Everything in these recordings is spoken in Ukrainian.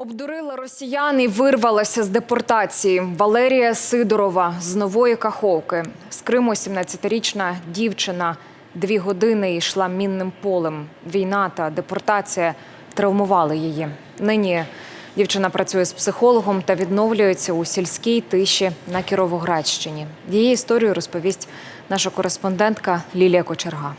Обдурила росіян і вирвалася з депортації. Валерія Сидорова з нової Каховки. З Криму 17-річна дівчина дві години йшла мінним полем. Війна та депортація травмували її. Нині дівчина працює з психологом та відновлюється у сільській тиші на Кіровоградщині. Її історію розповість наша кореспондентка Лілія Кочерга.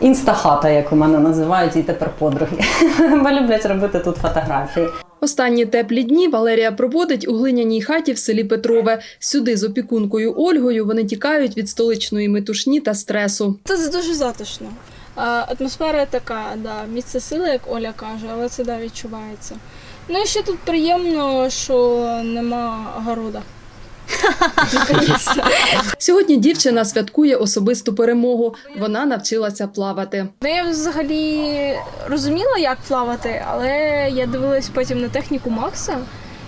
Інстахата, як у мене називають, і тепер подруги. Бо люблять робити тут фотографії. Останні теплі дні Валерія проводить у глиняній хаті в селі Петрове. Сюди з опікункою Ольгою вони тікають від столичної метушні та стресу. Тут дуже затишно. Атмосфера така, да, місце сили, як Оля каже, але це да, відчувається. Ну і ще тут приємно, що нема города. Сьогодні дівчина святкує особисту перемогу. Вона навчилася плавати. Ну, я взагалі розуміла, як плавати, але я дивилась потім на техніку Макса,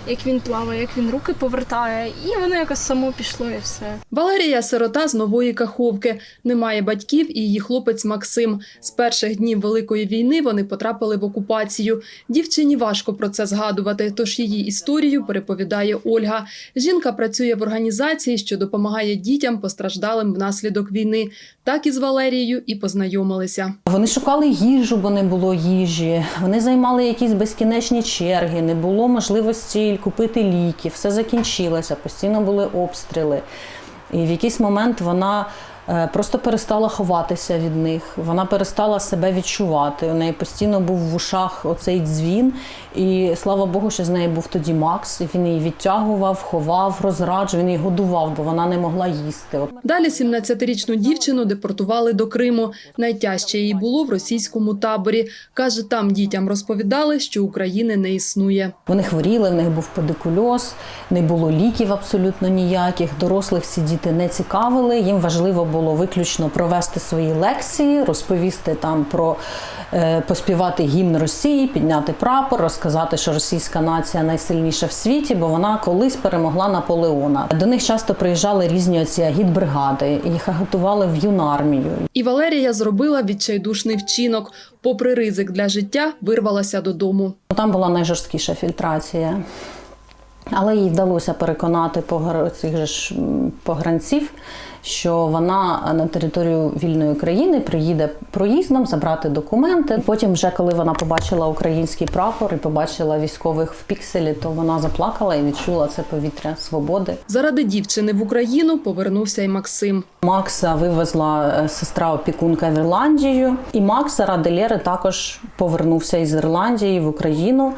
як він плаває, як він руки повертає, і воно якось само пішло і все. Валерія сирота з нової каховки. Немає батьків і її хлопець Максим. З перших днів великої війни вони потрапили в окупацію. Дівчині важко про це згадувати, тож її історію переповідає Ольга. Жінка працює в організації, що допомагає дітям постраждалим внаслідок війни. Так і з Валерією і познайомилися. Вони шукали їжу, бо не було їжі. Вони займали якісь безкінечні черги, не було можливості купити ліки, все закінчилося, постійно були обстріли. І в якийсь момент вона просто перестала ховатися від них, вона перестала себе відчувати. У неї постійно був в ушах оцей дзвін. І слава Богу, що з нею був тоді Макс. І він її відтягував, ховав, розраджував, він її годував, бо вона не могла їсти. Далі 17-річну дівчину депортували до Криму. Найтяжче їй було в російському таборі. Каже, там дітям розповідали, що України не існує. Вони хворіли, в них був педикульоз, не було ліків абсолютно ніяких. Дорослих ці діти не цікавили. Їм важливо було виключно провести свої лекції, розповісти там про е, поспівати гімн Росії, підняти прапор, розказати, що російська нація найсильніша в світі, бо вона колись перемогла Наполеона. До них часто приїжджали різні оці агітбригади, їх готували в юнармію. І Валерія зробила відчайдушний вчинок. Попри ризик для життя, вирвалася додому. Там була найжорсткіша фільтрація. Але їй вдалося переконати цих же ж погранців, що вона на територію вільної країни приїде проїздом забрати документи. Потім, вже коли вона побачила український прапор і побачила військових в пікселі, то вона заплакала і відчула це повітря свободи. Заради дівчини в Україну повернувся й Максим. Макса вивезла е, сестра опікунка в Ірландію, і Макс заради Лєри також повернувся із Ірландії в Україну.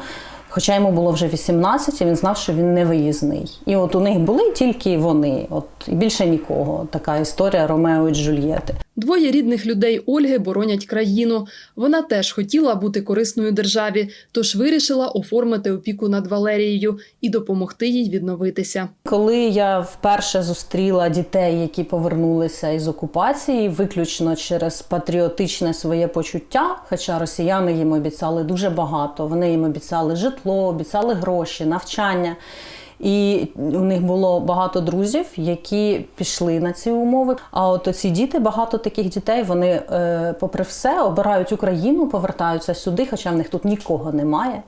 Хоча йому було вже 18, і він знав, що він не виїзний. І от у них були тільки вони, от і більше нікого. Така історія Ромео і Джульєти. Двоє рідних людей Ольги боронять країну. Вона теж хотіла бути корисною державі, тож вирішила оформити опіку над Валерією і допомогти їй відновитися. Коли я вперше зустріла дітей, які повернулися із окупації, виключно через патріотичне своє почуття, хоча росіяни їм обіцяли дуже багато. Вони їм обіцяли житло, обіцяли гроші, навчання. І у них було багато друзів, які пішли на ці умови. А от ці діти, багато таких дітей, вони, е, попри все, обирають Україну, повертаються сюди, хоча в них тут нікого немає.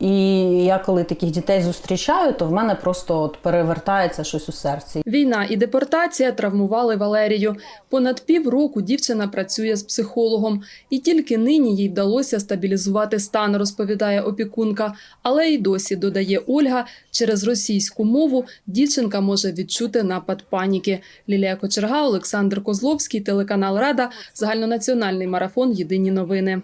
І я коли таких дітей зустрічаю, то в мене просто от перевертається щось у серці. Війна і депортація травмували Валерію. Понад півроку дівчина працює з психологом, і тільки нині їй вдалося стабілізувати стан, розповідає опікунка. Але й досі додає Ольга, через російську мову дівчинка може відчути напад паніки. Лілія Кочерга, Олександр Козловський, телеканал Рада, загальнонаціональний марафон. Єдині новини.